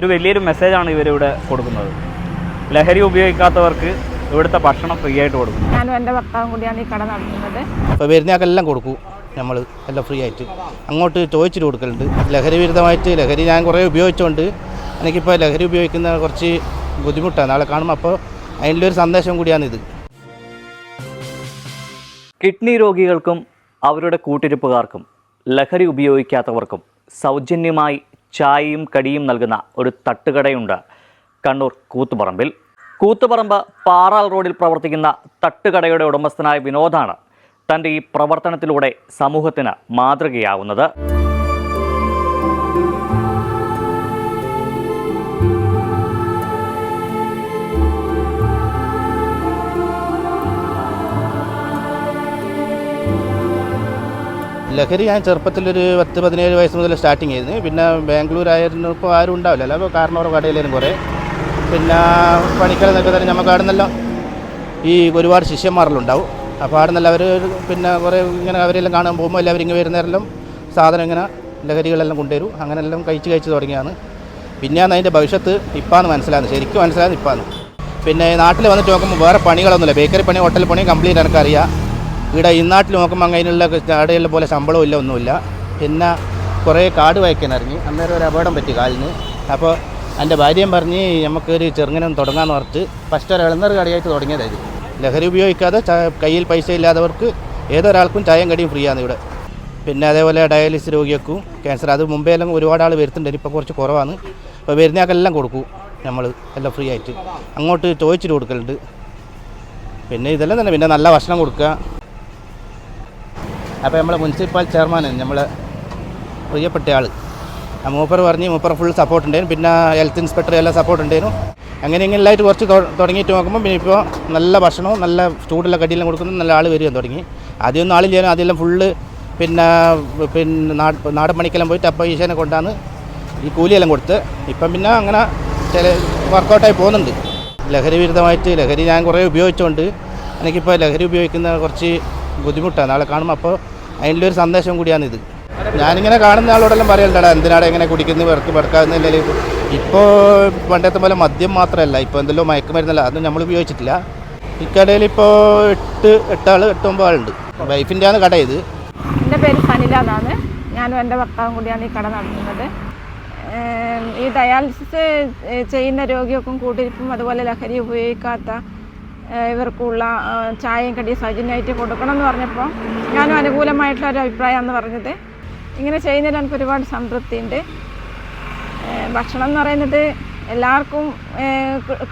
ഒരു വലിയൊരു മെസ്സേജാണ് ഇവരിവിടെ കൊടുക്കുന്നത്. ലഹരി ഉപയോഗിക്കാത്തവർക്ക് ഇവിടുത്തെ ഭക്ഷണം ഫ്രീ ആയിട്ട് കൊടുക്കും ഞാനും എന്റെ ഭർത്താവും കൂടിയാണ് ഈ കട നടത്തുന്നത്. അപ്പോൾ വരുന്നയാൾക്കെല്ലാം കൊടുക്കും. നമ്മൾ എല്ലാം ഫ്രീ ആയിട്ട്. അങ്ങോട്ട് ചോദിച്ചിട്ട് കൊടുക്കലുണ്ട്. ലഹരി വിരുദ്ധമായിട്ട് ലഹരി ഞാൻ കുറേ ഉപയോഗിച്ചുകൊണ്ട് എനിക്കിപ്പോൾ ലഹരി ഉപയോഗിക്കുന്ന കുറച്ച് ബുദ്ധിമുട്ടാണ്. നാളെ കാണുമ്പോൾ അപ്പോൾ അതിന്റെ ഒരു സന്ദേശം കൂടിയാണിത് കിഡ്നി രോഗികൾക്കും അവരുടെ കൂട്ടിരിപ്പുകാർക്കും ലഹരി ഉപയോഗിക്കാത്തവർക്കും സൗജന്യമായി ചായയും കടിയും നൽകുന്ന ഒരു തട്ടുകടയുണ്ട് കണ്ണൂർ കൂത്തുപറമ്പിൽ. കൂത്തുപറമ്പ് പാറാൽ റോഡിൽ പ്രവർത്തിക്കുന്ന തട്ടുകടയുടെ ഉടമസ്ഥനായ വിനോദാണ് തന്റെ ഈ പ്രവർത്തനത്തിലൂടെ സമൂഹത്തിന് മാതൃകയാവുന്നത്. ലഹരി ഞാൻ ചെറുപ്പത്തിലൊരു പത്ത് പതിനേഴ് വയസ്സ് മുതൽ സ്റ്റാർട്ടിങ് ചെയ്തു പിന്നെ ബാംഗ്ലൂർ ആയിരുന്നു ഇപ്പോൾ ആരും ഉണ്ടാവില്ല. അപ്പോൾ കാരണവർ കടയിലായിരുന്നു കുറേ. പിന്നെ പണിക്കൽ നിൽക്കുന്ന തന്നെ നമുക്ക് അവിടെ നിന്നെല്ലാം ഈ ഒരുപാട് ശിഷ്യന്മാരെല്ലാം അപ്പോൾ അവിടെ നിന്നെല്ലാം അവർ പിന്നെ കുറേ ഇങ്ങനെ അവരെല്ലാം കാണാൻ പോകുമ്പോൾ എല്ലാവരും ഇങ്ങനെ വരുന്നവരെല്ലാം സാധനം ഇങ്ങനെ ലഹരികളെല്ലാം കൊണ്ടുവരും. അങ്ങനെല്ലാം കഴിച്ച് കഴിച്ച് തുടങ്ങിയാണ് പിന്നെയാണ് അതിന്റെ ഭവിഷ്യത്ത് ഇപ്പാന്ന് മനസ്സിലാകുന്നത് ശരിക്കും മനസ്സിലാകുന്നത് ഇപ്പാന്ന്. പിന്നെ നാട്ടിൽ വന്നിട്ട് നോക്കുമ്പോൾ വേറെ പണികളൊന്നുമില്ല. ബേക്കറി പണി ഹോട്ടൽ പണി കംപ്ലീറ്റ് എനിക്കറിയാം. ഇവിടെ ഈ നാട്ടിൽ നോക്കുമ്പോൾ അങ്ങനെയുള്ള കടയുള്ള പോലെ ശമ്പളവും ഇല്ല ഒന്നുമില്ല. പിന്നെ കുറേ കാട് വായിക്കാൻ ഇറങ്ങി അന്നേരം ഒരു അപകടം പറ്റി കാലിന്. അപ്പോൾ എന്റെ ഭാര്യയും പറഞ്ഞ് നമുക്കൊരു ചെറുങ്ങനെ തുടങ്ങാമെന്ന് പറഞ്ഞ് ഫസ്റ്റ് ഒരു ഇളന്നർ കടയായിട്ട് തുടങ്ങിയതായിരുന്നു ലഹരി ഉപയോഗിക്കാതെ കയ്യിൽ പൈസ ഇല്ലാത്തവർക്ക് ഏതൊരാൾക്കും ചായം കടിയും ഫ്രീ ആണ് ഇവിടെ. പിന്നെ അതേപോലെ ഡയാലിസിസ് രോഗികൾക്കും ക്യാൻസർ അത് മുമ്പേ എല്ലാം ഒരുപാട് ആൾ വരുത്തുന്നുണ്ട് ഇപ്പോൾ കുറച്ച് കുറവാണ്. അപ്പോൾ വരുന്നയാൾക്കെല്ലാം കൊടുക്കും. നമ്മൾ എല്ലാം ഫ്രീ ആയിട്ട്. അങ്ങോട്ട് ചോദിച്ചിട്ട് കൊടുക്കലുണ്ട്. പിന്നെ ഇതെല്ലാം തന്നെ. പിന്നെ നല്ല ഭക്ഷണം കൊടുക്കുക. അപ്പോൾ നമ്മളെ മുനിസിപ്പൽ ചെയർമാൻ നമ്മളെ പ്രിയപ്പെട്ട ആൾ മൂപ്പർ പറഞ്ഞ് മൂപ്പർ ഫുൾ സപ്പോർട്ട് ഉണ്ടായിരുന്നു. പിന്നെ ഹെൽത്ത് ഇൻസ്പെക്ടർ എല്ലാം സപ്പോർട്ട് ഉണ്ടായിരുന്നു. അങ്ങനെ ഇങ്ങനെയായിട്ട് കുറച്ച് തുടങ്ങിയിട്ട് നോക്കുമ്പോൾ പിന്നെ ഇപ്പോൾ നല്ല ഭക്ഷണവും നല്ല ചൂടുള്ള കടിയെല്ലാം കൊടുക്കുന്നു നല്ല ആൾ വരികയും തുടങ്ങി. ആദ്യമൊന്നും ആളില്ലായിരുന്നു അതെല്ലാം ഫുള്ള് പിന്നെ പിന്നെ നാട് നാടൻ പണിക്കെല്ലാം പോയിട്ട് അപ്പം ഈശാനെ കൊണ്ടാണ് ഈ കൂലിയെല്ലാം കൊടുത്ത് ഇപ്പം പിന്നെ അങ്ങനെ ചില വർക്കൗട്ടായി പോകുന്നുണ്ട്. ലഹരി വിരുദ്ധമായിട്ട് ലഹരി ഞാൻ കുറേ ഉപയോഗിച്ചുകൊണ്ട് എനിക്കിപ്പോൾ ലഹരി ഉപയോഗിക്കുന്ന കുറച്ച് ബുദ്ധിമുട്ടാണ്. നാളെ കാണുമ്പോൾ അപ്പോൾ അതിന്റെ ഒരു സന്ദേശം കൂടിയാണിത് ഞാനിങ്ങനെ കാണുന്ന ആളോടെല്ലാം പറയണ്ടടാ എന്തിനാണ് ഇങ്ങനെ കുടിക്കുന്നത് വെറുക്ക് വെറുക്കാവുന്നില്ല ഇപ്പോൾ പണ്ടത്തെ പോലെ മദ്യം മാത്രമല്ല ഇപ്പോൾ എന്തെല്ലോ മയക്കുമരുന്നല്ല അത് നമ്മൾ ഉപയോഗിച്ചിട്ടില്ല. ഈ കടയിൽ ഇപ്പോൾ എട്ട് എട്ടാൾ എട്ട് ഒമ്പത് ആളുണ്ട്. വൈഫിന്റെ ആണ് കട ഇത്. എന്റെ പേര് സനില എന്നാണ്. ഞാനും എന്റെ ഭർത്താവും കൂടിയാണ് ഈ കട നടത്തുന്നത്. ഈ ഡയാലിസിസ് ചെയ്യുന്ന രോഗികൾക്കും കൂട്ടിരിപ്പും അതുപോലെ ലഹരി ഉപയോഗിക്കാത്ത ഇവർക്കുള്ള ചായയും കടി സൗജന്യമായിട്ട് കൊടുക്കണം എന്ന് പറഞ്ഞപ്പോൾ ഞാനും അനുകൂലമായിട്ടുള്ള ഒരു അഭിപ്രായമാണ് പറഞ്ഞത്. ഇങ്ങനെ ചെയ്യുന്നതിൽ എനിക്ക് ഒരുപാട് സംതൃപ്തിയുണ്ട് ഭക്ഷണം എന്ന് പറയുന്നത് എല്ലാവർക്കും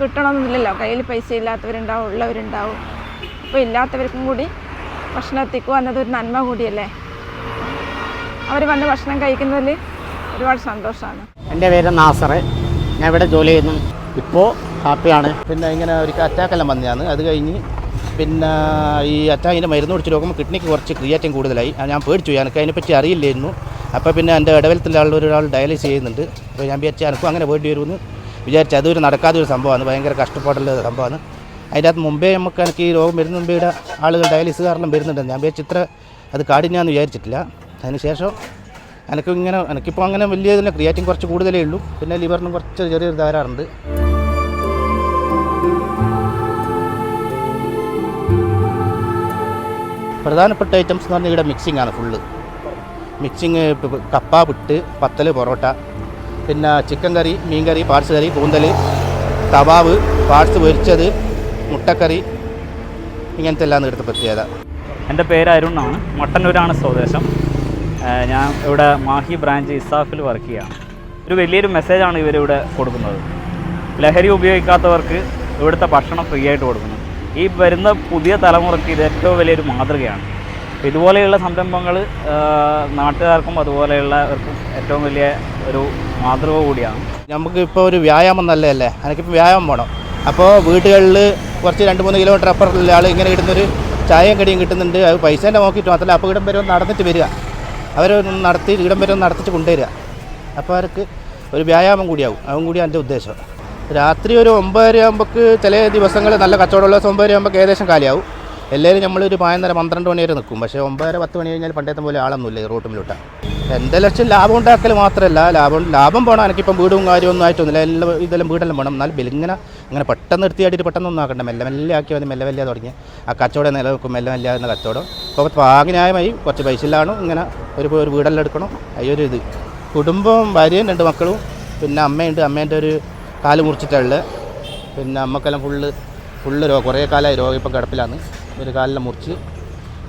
കിട്ടണമെന്നില്ലല്ലോ. കയ്യിൽ പൈസ ഇല്ലാത്തവരുണ്ടാവും ഉള്ളവരുണ്ടാവും. അപ്പോൾ ഇല്ലാത്തവർക്കും കൂടി ഭക്ഷണം എത്തിക്കുക എന്നതൊരു നന്മ കൂടിയല്ലേ? അവർ വന്ന് ഭക്ഷണം കഴിക്കുന്നതിൽ ഒരുപാട് സന്തോഷമാണ്. എന്റെ പേര് നാസർ ഞാൻ ഇവിടെ ജോലി ചെയ്യുന്നു. ഇപ്പോൾ ഹാപ്പിയാണ്. പിന്നെ ഇങ്ങനെ ഒരിക്കൽ അറ്റാക്കെല്ലാം വന്നതാണ്. അത് കഴിഞ്ഞ് പിന്നെ ഈ അറ്റാക്കിന്റെ മരുന്ന് കുടിച്ച് നോക്കുമ്പോൾ കിഡ്നിക്ക് കുറച്ച് ക്രിയാറ്റം കൂടുതലായി. ഞാൻ പേടിച്ചു എനിക്ക് അതിനെപ്പറ്റി അറിയില്ലായിരുന്നു. അപ്പോൾ പിന്നെ എന്റെ ഇടവലത്തിന്റെ ആളുടെ ഒരാൾ ഡയാലിസ് ചെയ്യുന്നുണ്ട്. അപ്പോൾ ഞാൻ വിചാരിച്ചു എനിക്കും അങ്ങനെ വേണ്ടി വരുമെന്ന് വിചാരിച്ചു. അതൊരു നടക്കാത്ത ഒരു സംഭവമാണ്. ഭയങ്കര കഷ്ടപ്പാടുള്ള സംഭവമാണ്. അതിന്റെ അകത്ത് മുമ്പേ നമുക്ക് എനിക്ക് ഈ രോഗം വരുന്ന മുമ്പേ ആളുകൾ ഡയാലിസുകാരെല്ലാം വരുന്നുണ്ടെന്ന്. ഞാൻ വിചാരിച്ചു ഇത്ര അത് കാടിനാന്ന് വിചാരിച്ചിട്ടില്ല. അതിന് ശേഷം എനിക്ക് ഇങ്ങനെ എനിക്കിപ്പോൾ അങ്ങനെ വലിയ ഇതിന്റെ ക്രിയാറ്റിൻ കുറച്ച് കൂടുതലേ ഉള്ളൂ. പിന്നെ ലിവറിനും കുറച്ച് ചെറിയൊരു തകരാറുണ്ട് പ്രധാനപ്പെട്ട ഐറ്റംസ് എന്ന് പറഞ്ഞാൽ ഇവിടെ മിക്സിംഗ് ആണ് ഫുള്ള് മിക്സിങ് കപ്പ പുട്ട് പത്തൽ പൊറോട്ട പിന്നെ ചിക്കൻ കറി മീൻ കറി പാർട്സ് കറി കൂന്തൽ കബാബ് പാർട്സ് പൊരിച്ചത് മുട്ടക്കറി ഇങ്ങനത്തെ എല്ലാം ഇവിടുത്തെ പ്രത്യേകത എന്റെ പേര് അരുണാണ് മട്ടന്നൂരാണ് സ്വദേശം. ഞാൻ ഇവിടെ മാഹി ബ്രാഞ്ച് ഇസാഫിൽ വർക്ക് ചെയ്യുകയാണ് ഒരു വലിയൊരു മെസ്സേജാണ് ഇവരിവിടെ കൊടുക്കുന്നത്. ലഹരി ഉപയോഗിക്കാത്തവർക്ക് ഇവിടുത്തെ ഭക്ഷണം ഫ്രീ ആയിട്ട് കൊടുക്കുന്നു ഈ വരുന്ന പുതിയ തലമുറയ്ക്ക് ഇത് ഏറ്റവും വലിയൊരു മാതൃകയാണ്. ഇതുപോലെയുള്ള സംരംഭങ്ങൾ നാട്ടുകാർക്കും അതുപോലെയുള്ളവർക്കും ഏറ്റവും വലിയ ഒരു മാതൃക കൂടിയാണ്. നമുക്ക് ഇപ്പോൾ ഒരു വ്യായാമം നല്ലതല്ലേ? എനിക്കിപ്പോൾ വ്യായാമം വേണം. അപ്പോൾ വീടുകളിൽ കുറച്ച് രണ്ട് മൂന്ന് കിലോമീറ്റർ അപ്പുറത്തുള്ള ആൾ ഇങ്ങനെ കിട്ടുന്നൊരു ചായയും കടിയും കിട്ടുന്നുണ്ട്. അത് പൈസേന്റെ നോക്കിയിട്ട് മാത്രമല്ല അപ്പോൾ ഇടം വരെ നടന്നിട്ട് വരിക. അവർ നടത്തി ഇടം വരെ നടത്തിച്ച് കൊണ്ടുവരിക. അപ്പോൾ അവർക്ക് ഒരു വ്യായാമം കൂടിയാവും. അതും കൂടിയാണ് എന്റെ ഉദ്ദേശം. രാത്രി ഒരു ഒമ്പതര ആകുമ്പോൾക്ക് ചില ദിവസങ്ങൾ നല്ല കച്ചവടമുള്ള ദിവസം ഒമ്പതര ആകുമ്പോൾ ഏകദേശം കാലിയാവും. എല്ലാവരും നമ്മളൊരു പതിനൊന്നര പന്ത്രണ്ട് മണി വരെ നിൽക്കും പക്ഷേ ഒമ്പതര പത്ത് മണി കഴിഞ്ഞാൽ പണ്ടത്തെ പോലെ ആളൊന്നുമില്ല റോട്ടുമിലോട്ട എന്താ ലക്ഷം ലാഭം ഉണ്ടാക്കൽ മാത്രമല്ല ലാഭം ലാഭം പോകണം എനിക്കിപ്പം വീടും കാര്യമൊന്നും ആയിട്ടൊന്നുമില്ല. എല്ലാം ഇതെല്ലാം വീടെല്ലാം വേണം എന്നാൽ ബില്ലിങ്ങനെ അങ്ങനെ പെട്ടെന്ന് നിർത്തിയായിട്ട് പെട്ടെന്നൊന്നും ആക്കണ്ട. മെല്ലെ മെല്ലെ ആക്കി മതി മെല്ലെ മെല്ലെ തുടങ്ങി. ആ കച്ചവടം നിലനിൽക്കും. മെല്ലെ മെല്ലെ ആകുന്ന കച്ചവടം. അപ്പോൾ പാകന്യായമായി കുറച്ച് പൈസ ഇല്ലാണ്? ഇങ്ങനെ ഒരു ഒരു വീടെല്ലാം എടുക്കണം? അയ്യൊരു ഇത്. കുടുംബം ഭാര്യയും രണ്ട് മക്കളും പിന്നെ അമ്മയുണ്ട്. അമ്മേന്റെ ഒരു കാൽ മുറിച്ചിട്ടുള്ളത് പിന്നെ അമ്മക്കെല്ലാം ഫുള്ള് ഫുള്ള് രോഗം കുറേ കാലമായി രോഗം ഇപ്പം കിടപ്പിലാണ്. ഒരു കാലിലെ മുറിച്ച്.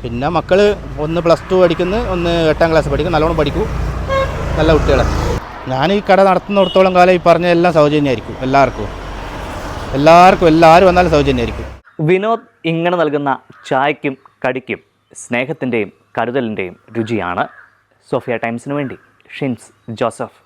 പിന്നെ മക്കൾ ഒന്ന് പ്ലസ് ടു പഠിക്കുന്നു ഒന്ന് എട്ടാം ക്ലാസ് പഠിക്കും നല്ലോണം പഠിക്കൂ. നല്ല കുട്ടികളാണ് ഞാൻ ഈ കട നടത്തുന്നിടത്തോളം കാലം ഈ പറഞ്ഞ എല്ലാം സൗജന്യമായിരിക്കും എല്ലാവർക്കും. എല്ലാവർക്കും എല്ലാവരും വന്നാലും സൗജന്യമായിരിക്കും വിനോദ് ഇങ്ങനെ നൽകുന്ന ചായക്കും കടിക്കും സ്നേഹത്തിന്റെയും കരുതലിന്റെയും രുചിയാണ് സോഫിയ ടൈംസിന് വേണ്ടി ഷിൻസ് ജോസഫ്.